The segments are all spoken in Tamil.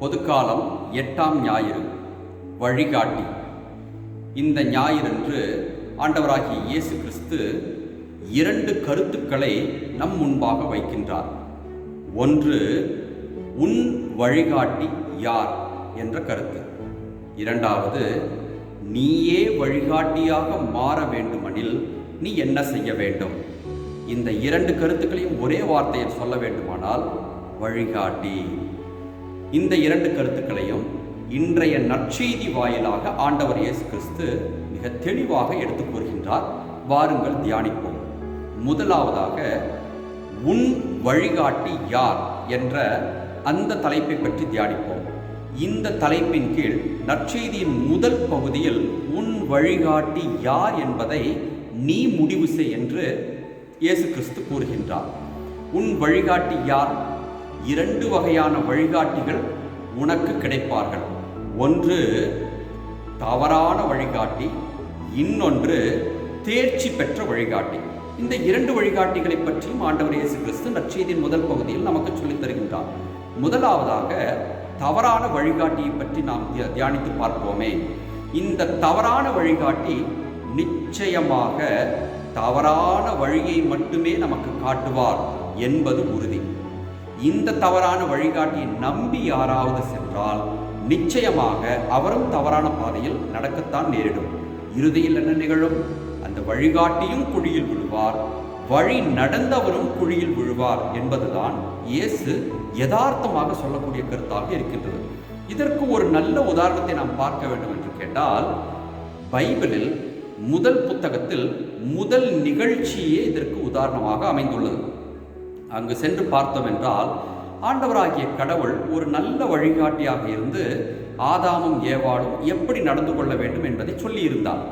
பொதுக்காலம் எட்டாம் ஞாயிறு. வழிகாட்டி. இந்த ஞாயிறன்று ஆண்டவராகிய இயேசு கிறிஸ்து இரண்டு கருத்துக்களை நம் முன்பாக வைக்கின்றார். ஒன்று உன் வழிகாட்டி யார்? என்ற கருத்து. இரண்டாவது நீயே வழிகாட்டியாக மாற வேண்டுமெனில் நீ என்ன செய்ய வேண்டும்? இந்த இரண்டு கருத்துக்களையும் ஒரே வார்த்தையில் சொல்ல வேண்டுமானால் வழிகாட்டி. இந்த இரண்டு கருத்துக்களையும் இன்றைய நற்செய்தி வாயிலாக ஆண்டவர் இயேசு கிறிஸ்து மிக தெளிவாக எடுத்து கூறுகின்றார். வாருங்கள் தியானிப்போம். முதலாவதாக உன் வழிகாட்டி யார்? என்ற அந்த தலைப்பை பற்றி தியானிப்போம். இந்த தலைப்பின் கீழ் நற்செய்தியின் முதல் பகுதியில் உன் வழிகாட்டி யார்? என்பதை நீ முடிவு செய் என்று இயேசு கிறிஸ்து கூறுகின்றார். உன் வழிகாட்டி யார்? இரண்டு வகையான வழிகாட்டிகள் உனக்கு கிடைப்பார்கள். ஒன்று தவறான வழிகாட்டி இன்னொன்று தேர்ச்சி பெற்ற வழிகாட்டி. இந்த இரண்டு வழிகாட்டிகளை பற்றியும் ஆண்டவர் இயேசு கிறிஸ்து நற்செய்தியின் முதல் பகுதியில் நமக்கு சொல்லித் தருகின்றார். முதலாவதாக தவறான வழிகாட்டியை பற்றி நாம் தியா- தியானித்து பார்ப்போமே. இந்த தவறான வழிகாட்டி நிச்சயமாக தவறான வழியை மட்டுமே நமக்கு காட்டுவார் என்பது உறுதி. இந்த தவறான வழிகாட்டியை நம்பி யாராவது சென்றால் நிச்சயமாக அவரும் தவறான பாதையில் நடக்கத்தான் நேரிடும். இறுதியில் என்ன நிகழும்? அந்த வழிகாட்டியும் குழியில் விழுவார் வழி நடந்தவரும் குழியில் விழுவார் என்பதுதான் இயேசு யதார்த்தமாக சொல்லக்கூடிய கருத்தாக இருக்கின்றது. இதற்கு ஒரு நல்ல உதாரணத்தை நாம் பார்க்க வேண்டும் என்று கேட்டால் பைபிளில் முதல் புத்தகத்தில் முதல் நிகழ்ச்சியே இதற்கு உதாரணமாக அமைந்துள்ளது. அங்கு சென்று பார்த்தோம் என்றால் ஆண்டவராகிய கடவுள் ஒரு நல்ல வழிகாட்டியாக இருந்து ஆதாமும் ஏவாளும் எப்படி நடந்து கொள்ள வேண்டும் என்பதை சொல்லியிருந்தார்.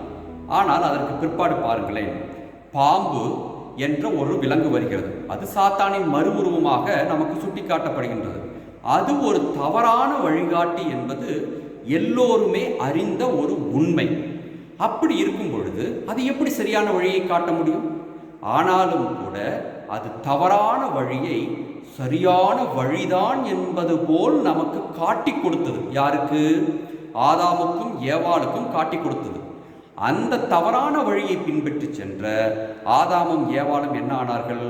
ஆனால் அதற்கு பிற்பாடு பாருங்களேன் பாம்பு என்ற ஒரு விலங்கு வருகிறது. அது சாத்தானின் மறு உருவமாக நமக்கு சுட்டிக்காட்டப்படுகின்றது. அது ஒரு தவறான வழிகாட்டி என்பது எல்லோருமே அறிந்த ஒரு உண்மை. அப்படி இருக்கும் பொழுது அது எப்படி சரியான வழியை காட்ட முடியும்? ஆனாலும் கூட அது தவறான வழியை சரியான வழிதான் என்பது போல் நமக்கு காட்டி கொடுத்தது. யாருக்கு? ஆதாமுக்கும் ஏவாளுக்கும் காட்டி கொடுத்தது. அந்த தவறான வழியை பின்பற்றி சென்ற ஆதாமும் ஏவாளும் என்ன ஆனார்கள்?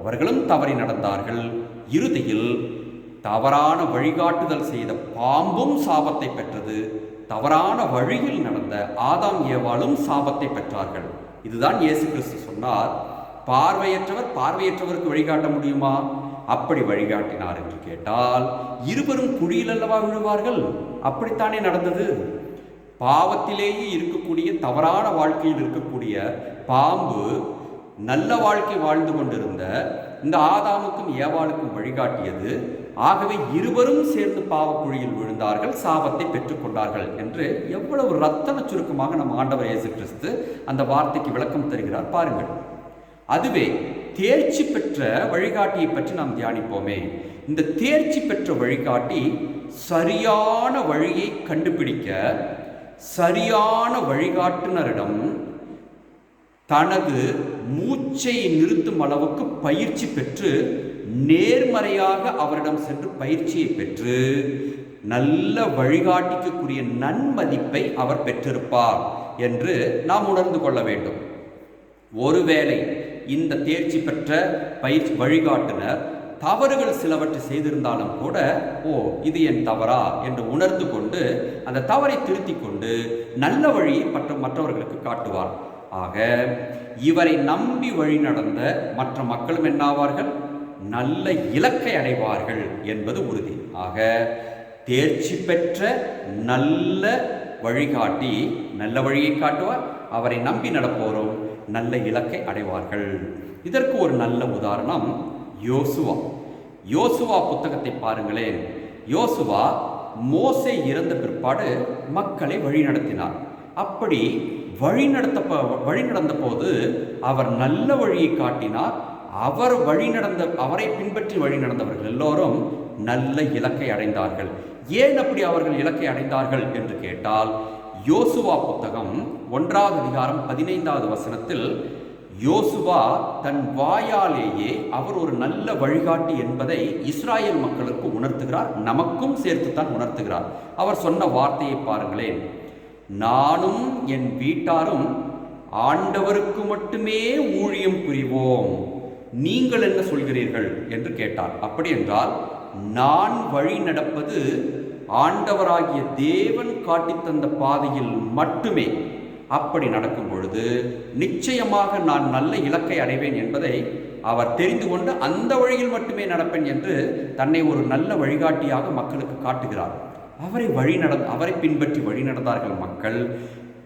அவர்களும் தவறி நடந்தார்கள். இறுதியில் தவறான வழிகாட்டுதல் செய்த பாம்பும் சாபத்தை பெற்றது. தவறான வழியில் நடந்த ஆதாம் ஏவாளும் சாபத்தை பெற்றார்கள். இதுதான் இயேசு கிறிஸ்து சொன்னார். பார்வையற்றவர் பார்வையற்றவருக்கு வழிகாட்ட முடியுமா? அப்படி வழிகாட்டினார் என்று கேட்டால் இருவரும் குழியில் அல்லவா விழுவார்கள்? அப்படித்தானே நடந்தது? பாவத்திலேயே இருக்கக்கூடிய தவறான வாழ்க்கையில் இருக்கக்கூடிய பாம்பு நல்ல வாழ்க்கை வாழ்ந்து கொண்டிருந்த இந்த ஆதாமுக்கும் ஏவாளுக்கும் வழிகாட்டியது. ஆகவே இருவரும் சேர்ந்து பாவக்குழியில் விழுந்தார்கள் சாபத்தை பெற்றுக்கொண்டார்கள் என்று எவ்வளவு ரத்தன சுருக்கமாக நம் ஆண்டவர் இயேசு கிறிஸ்து அந்த வார்த்தைக்கு விளக்கம் தருகிறார். பாருங்கள். அதுவே தேர்ச்சி பெற்ற வழிகாட்டியை பற்றி நாம் தியானிப்போமே. இந்த தேர்ச்சி பெற்ற வழிகாட்டி சரியான வழியை கண்டுபிடிக்க சரியான வழிகாட்டுனரிடம் தனது மூச்சை நிறுத்தும் அளவுக்கு பயிற்சி பெற்று நேர்மறையாக அவரிடம் சென்று பயிற்சியை பெற்று நல்ல வழிகாட்டிக்கக்கூடிய நன்மதிப்பை அவர் பெற்றிருப்பார் என்று நாம் உணர்ந்து கொள்ள வேண்டும். ஒருவேளை இந்த தேர்ச்சி பெற்ற பயிற்சி வழிகாட்டுனர். தவறுகள் சிலவற்றை செய்திருந்தாலும் கூட ஓ இது என் தவறா? என்று உணர்ந்து கொண்டு அந்த தவறை திருத்திக் கொண்டு நல்ல வழியை மற்ற மற்றவர்களுக்கு காட்டுவார். ஆக இவரை நம்பி வழி நடந்த மற்ற மக்களும் என்னாவார்கள்? நல்ல இலக்கை அடைவார்கள் என்பது உறுதி. ஆக தேர்ச்சி பெற்ற நல்ல வழிகாட்டி நல்ல வழியை காட்டுவார். அவரை நம்பி நடப்போரும் நல்ல இலக்கை அடைவார்கள். இதற்கு ஒரு நல்ல உதாரணம் யோசுவா. யோசுவா புத்தகத்தை பாருங்களேன். யோசுவா மோசே இறந்த பிற்பாடு மக்களை வழிநடத்தினார் அப்படி வழிநடத்த வழிநடந்த போது அவர் நல்ல வழியை காட்டினார். அவர் வழி நடந்த அவரை பின்பற்றி வழி நடந்தவர்கள் எல்லோரும் நல்ல இலக்கை அடைந்தார்கள். ஏன் அப்படி அவர்கள் இலக்கை அடைந்தார்கள் என்று கேட்டால் யோசுவா புத்தகம் ஒன்றாவது அதிகாரம் பதினைந்தாவது வசனத்தில் யோசுவா தன் வாயாலேயே அவர் ஒரு நல்ல வழிகாட்டி என்பதை இஸ்ராயேல் மக்களுக்கு உணர்த்துகிறார் நமக்கும் சேர்த்துத்தான் உணர்த்துகிறார். அவர் சொன்ன வார்த்தையை பாருங்களேன். நானும் என் வீட்டாரும் ஆண்டவருக்கு மட்டுமே ஊழியம் புரிவோம். நீங்கள் என்ன சொல்கிறீர்கள்? என்று கேட்டார். அப்படி என்றால் நான் வழி நடப்பது ஆண்டவராகிய தேவன் காட்டித் தந்த பாதையில் மட்டுமே அப்படி நடக்கும் பொழுது நிச்சயமாக நான் நல்ல இலக்கை அடைவேன் என்பதை அவர் தெரிந்து கொண்டு அந்த வழியில் மட்டுமே நடப்பேன் என்று தன்னை ஒரு நல்ல வழிகாட்டியாக மக்களுக்கு காட்டுகிறார். அவரை வழி நட அவரை பின்பற்றி வழி நடந்தார்கள் மக்கள்.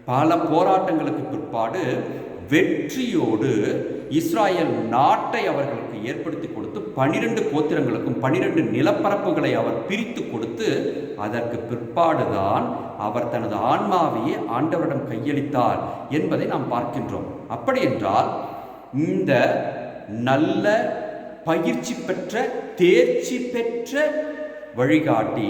பல போராட்டங்களுக்கு பிற்பாடு வெற்றியோடு இஸ்ராயல் நாட்டை அவர்களுக்கு ஏற்படுத்தி கொடுத்து பனிரெண்டு கோத்திரங்களுக்கும் பனிரெண்டு நிலப்பரப்புகளை அவர் பிரித்து கொடுத்து அதற்கு பிற்பாடுதான் அவர் தனது ஆன்மாவையே ஆண்டவரிடம் கையளித்தார் என்பதை நாம் பார்க்கின்றோம். அப்படி என்றால் இந்த நல்ல பயிற்சி பெற்ற தேர்ச்சி பெற்ற வழிகாட்டி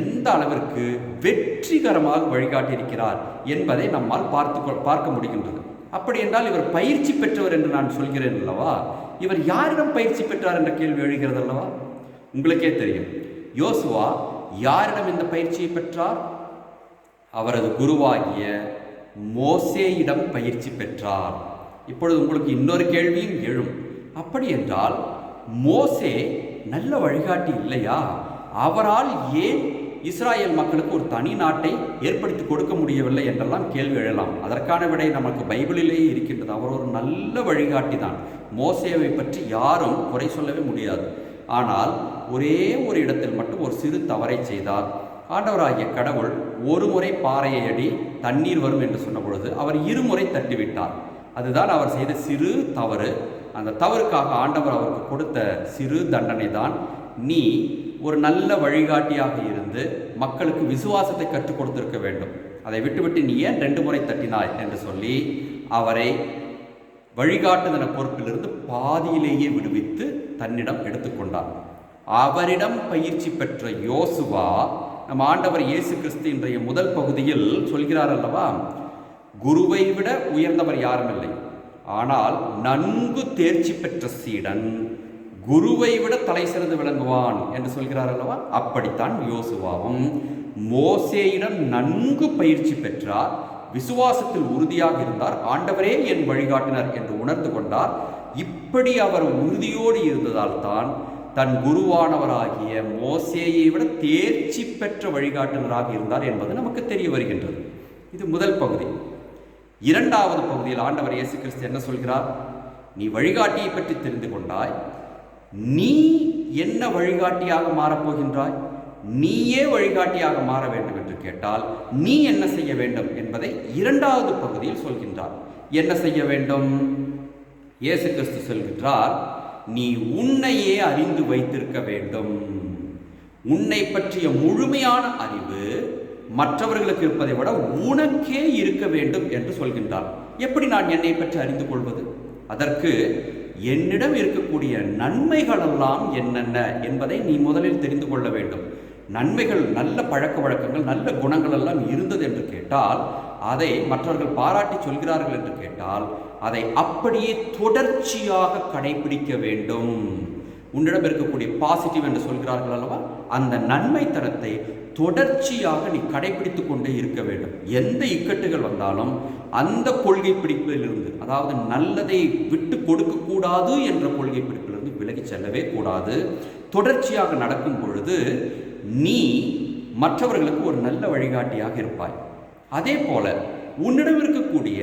எந்த அளவிற்கு வெற்றிகரமாக வழிகாட்டி இருக்கிறார் என்பதை நம்மால் பார்த்து பார்க்க முடிகின்றது. அப்படி என்றால் இவர் பயிற்சி பெற்றவர் என்று நான் சொல்கிறேன் அல்லவா? இவர் யாரிடம் பயிற்சி பெற்றார் என்ற கேள்வி எழுகிறது அல்லவா? உங்களுக்கே தெரியும். யோசுவா யாரிடம் இந்த பயிற்சியை பெற்றார்? அவரது குருவாகிய மோசேயிடம் பயிற்சி பெற்றார். இப்பொழுது உங்களுக்கு இன்னொரு கேள்வியும் எழும். அப்படி என்றால் மோசே நல்ல வழிகாட்டி இல்லையா? அவரால் ஏன் இஸ்ராயேல் மக்களுக்கு ஒரு தனி நாட்டை ஏற்படுத்தி கொடுக்க முடியவில்லை என்றெல்லாம் கேள்வி எழலாம். அதற்கான விடை நமக்கு பைபிளிலேயே இருக்கின்றது. அவர் ஒரு நல்ல வழிகாட்டி தான். மோசேவை பற்றி யாரும் குறை சொல்லவே முடியாது. ஆனால் ஒரே ஒரு இடத்தில் மட்டும் ஒரு சிறு தவறை செய்தார். ஆண்டவராகிய கடவுள் ஒரு முறை பாறையை அடி தண்ணீர் வரும் என்று சொன்ன பொழுது அவர் இருமுறை தட்டிவிட்டார். அதுதான் அவர் செய்த சிறு தவறு. அந்த தவறுக்காக ஆண்டவர் அவருக்கு கொடுத்த சிறு தண்டனை தான் நீ ஒரு நல்ல வழிகாட்டியாக இருந்து மக்களுக்கு விசுவாசத்தை கற்றுக் கொடுத்திருக்க வேண்டும். அதை விட்டுவிட்டு நீ ஏன் ரெண்டு முறை தட்டினாய் என்று சொல்லி அவரை வழிகாட்டுதன பொறுப்பிலிருந்து பாதியிலேயே விடுவித்து தன்னிடம் எடுத்துக்கொண்டார் அவரிடம் பயிற்சி பெற்ற யோசுவா நம் ஆண்டவர் இயேசு கிறிஸ்து இன்றைய முதல் பகுதியில் சொல்கிறார் அல்லவா? குருவை விட உயர்ந்தவர் யாரும் இல்லை. ஆனால் நன்கு தேர்ச்சி பெற்ற சீடன் குருவை விட தலை சிறந்து விளங்குவான் என்று சொல்கிறார் அல்லவா? அப்படித்தான் யோசுவாவும். மோசேயிடம் நன்கு பயிற்சி பெற்றார். விசுவாசத்தில் உறுதியாக இருந்தார். ஆண்டவரே என் வழிகாட்டினர் என்று உணர்ந்து கொண்டார். இப்படி அவர் உறுதியோடு இருந்ததால் தான் தன் குருவானவராகிய மோசேயை விட தேர்ச்சி பெற்ற வழிகாட்டுனராக இருந்தார் என்பது நமக்கு தெரிய வருகின்றது. இது முதல் பகுதி. இரண்டாவது பகுதியில் ஆண்டவர் இயேசு கிறிஸ்து என்ன சொல்கிறார்? நீ வழிகாட்டியை பற்றி தெரிந்து கொண்டாய். நீ என்ன வழிகாட்டியாக மாறப்போகின்றாய்? நீயே வழிகாட்டியாக மாற வேண்டும் என்று கேட்டால் நீ என்ன செய்ய வேண்டும் என்பதை இரண்டாவது பகுதியில் சொல்கின்றார். என்ன செய்ய வேண்டும்? இயேசு கிறிஸ்து சொல்கின்றார் நீ உன்னையே அறிந்து வைத்திருக்க வேண்டும். உன்னை பற்றிய முழுமையான அறிவு மற்றவர்களுக்கு இருப்பதை விட உனக்கே இருக்க வேண்டும் என்று சொல்கின்றார். எப்படி நான் என்னை பற்றி அறிந்து கொள்வது? அதற்கு என்னிடம் இருக்கக்கூடிய நன்மைகளெல்லாம் என்னென்ன என்பதை நீ முதலில் தெரிந்து கொள்ள வேண்டும். நன்மைகள் நல்ல பழக்க வழக்கங்கள் நல்ல குணங்கள் எல்லாம் இருந்தது என்று கேட்டால் அதை மற்றவர்கள் பாராட்டி சொல்கிறார்கள் என்று கேட்டால் அதை அப்படியே தொடர்ச்சியாக கடைபிடிக்க வேண்டும். உன்னிடம் இருக்கக்கூடிய பாசிட்டிவ் என்று சொல்கிறார்கள் அல்லவா? அந்த நன்மை தரத்தை தொடர்ச்சியாக நீ கடைபிடித்து கொண்டே இருக்க வேண்டும். எந்த இக்கட்டுகள் வந்தாலும் அந்த கொள்கை பிடிப்பிலிருந்து அதாவது நல்லதை விட்டு கொடுக்கக்கூடாது என்ற கொள்கை பிடிப்பிலிருந்து விலகி செல்லவே கூடாது. தொடர்ச்சியாக நடக்கும் பொழுது நீ மற்றவர்களுக்கு ஒரு நல்ல வழிகாட்டியாக இருப்பாய். அதே போல உன்னிடம் இருக்கக்கூடிய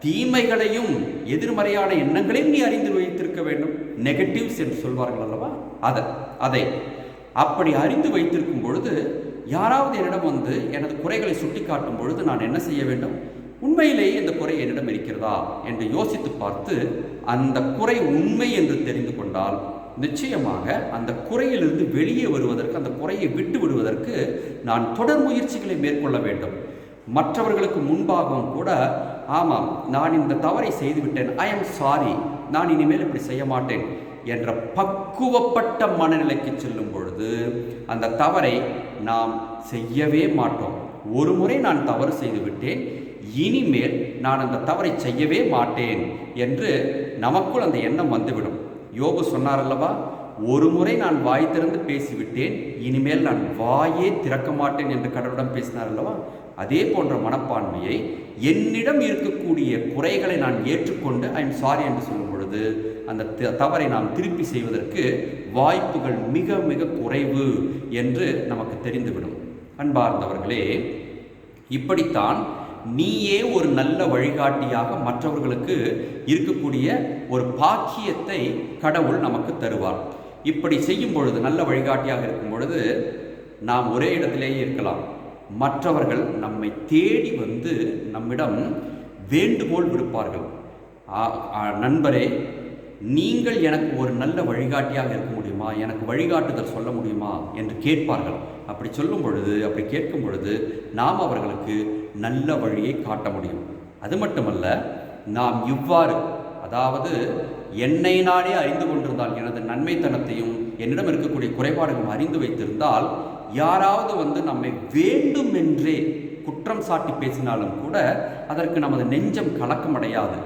தீமைகளையும் எதிர்மறையான எண்ணங்களையும் நீ அறிந்து வைத்திருக்க வேண்டும். நெகட்டிவ்ஸ் என்று சொல்வார்கள் அல்லவா? அதை அதை. அப்படி அறிந்து வைத்திருக்கும் பொழுது யாராவது என்னிடம் வந்து எனது குறைகளை சுட்டி காட்டும் பொழுது நான் என்ன செய்ய வேண்டும்? உண்மையிலேயே இந்த குறை என்னிடம் இருக்கிறதா? என்று யோசித்து பார்த்து அந்த குறை உண்மை என்று தெரிந்து கொண்டால் நிச்சயமாக அந்த குறையிலிருந்து வெளியே வருவதற்கு அந்த குறையை விட்டு விடுவதற்கு நான் தொடர் முயற்சிகளை மேற்கொள்ள வேண்டும். மற்றவர்களுக்கு முன்பாகவும் கூட ஆமாம் நான் இந்த தவறை செய்துவிட்டேன். ஐ எம் சாரி நான் இனிமேல் இப்படி செய்ய மாட்டேன். என்ற பக்குவப்பட்ட மனநிலைக்கு செல்லும் பொழுது அந்த தவறை நாம் செய்யவே மாட்டோம். ஒரு முறை நான் தவறு செய்துவிட்டேன். இனிமேல் நான் அந்த தவறை செய்யவே மாட்டேன் என்று நமக்குள் அந்த எண்ணம் வந்துவிடும். யோகு சொன்னார் அல்லவா ஒரு முறை நான் வாய் திறந்து பேசிவிட்டேன். இனிமேல் நான் வாயே திறக்க மாட்டேன் என்று கடவுளிடம் பேசினார் அல்லவா அதே போன்ற மனப்பான்மையை என்னிடம் இருக்கக்கூடிய குறைகளை நான் ஏற்றுக்கொண்டு ஐ எம் சாரி என்று சொல்லும் பொழுது அந்த த- தவறை நாம் திருப்பி செய்வதற்கு வாய்ப்புகள் மிக மிக குறைவு என்று நமக்கு தெரிந்துவிடும். அன்பார்ந்தவர்களே இப்படித்தான் நீயே ஒரு நல்ல வழிகாட்டியாக மற்றவர்களுக்கு இருக்கக்கூடிய ஒரு பாக்கியத்தை கடவுள் நமக்கு தருவார். இப்படி செய்யும் பொழுது நல்ல வழிகாட்டியாக இருக்கும் பொழுது நாம் ஒரே இடத்திலேயே இருக்கலாம். மற்றவர்கள் நம்மை தேடி வந்து நம்மிடம் வேண்டுகோள் விடுப்பார்கள். நண்பரே நீங்கள் எனக்கு ஒரு நல்ல வழிகாட்டியாக இருக்க முடியுமா? எனக்கு வழிகாட்டுதல் சொல்ல முடியுமா? என்று கேட்பார்கள். அப்படி சொல்லும் பொழுது அப்படி கேட்கும் பொழுது நாம் அவர்களுக்கு நல்ல வழியை காட்ட முடியும். அது மட்டுமல்ல நாம் இவ்வாறு அதாவது என்னை நானே அறிந்து கொண்டிருந்தால் எனது நன்மைத்தனத்தையும் என்னிடம் இருக்கக்கூடிய குறைபாடுகளும் அறிந்து வைத்திருந்தால் யாராவது வந்து நம்மை வேண்டுமென்றே குற்றம் சாட்டி பேசினாலும் கூட அதற்கு நமது நெஞ்சம் கலக்கமடையாது.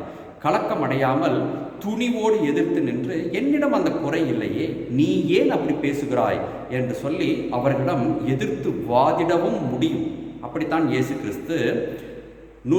கலக்கமடையாமல் துணிவோடு எதிர்த்து நின்று என்னிடம் அந்த குறை இல்லையே நீ ஏன் அப்படி பேசுகிறாய்? என்று சொல்லி அவர்களிடம் எதிர்த்து வாதிடவும் முடியும். அப்படித்தான் இயேசு கிறிஸ்து நூ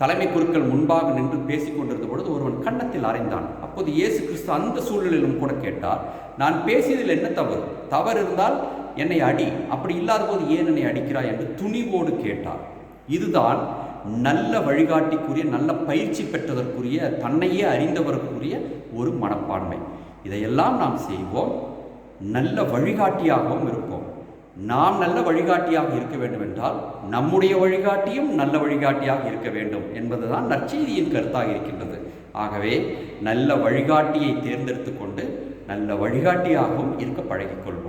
தலைமை குருக்கள் முன்பாக நின்று பேசிக் கொண்டிருந்த பொழுது ஒருவன் கன்னத்தில் அறைந்தான். அப்போது இயேசு கிறிஸ்து அந்த சூழ்நிலையிலும் கூட கேட்டார் நான் பேசியதில் என்ன தவறு? தவறு இருந்தால் என்னை அடி. அப்படி இல்லாத போது ஏன் என்னை அடிக்கிறாய் என்று துணிவோடு கேட்டார். இதுதான் நல்ல வழிகாட்டிக்குரிய நல்ல பயிற்சி பெற்றதற்குரிய தன்னையே அறிந்தவருக்குரிய ஒரு மனப்பான்மை. இதையெல்லாம் நாம் செய்வோம். நல்ல வழிகாட்டியாகவும் இருப்போம். நாம் நல்ல வழிகாட்டியாக இருக்க வேண்டும் என்றால் நம்முடைய வழிகாட்டியும் நல்ல வழிகாட்டியாக இருக்க வேண்டும் என்பதுதான் நற்செய்தியின் கருத்தாக இருக்கின்றது. ஆகவே நல்ல வழிகாட்டியை தேர்ந்தெடுத்து கொண்டு நல்ல வழிகாட்டியாகவும் இருக்க பழகிக்கொள்வோம்.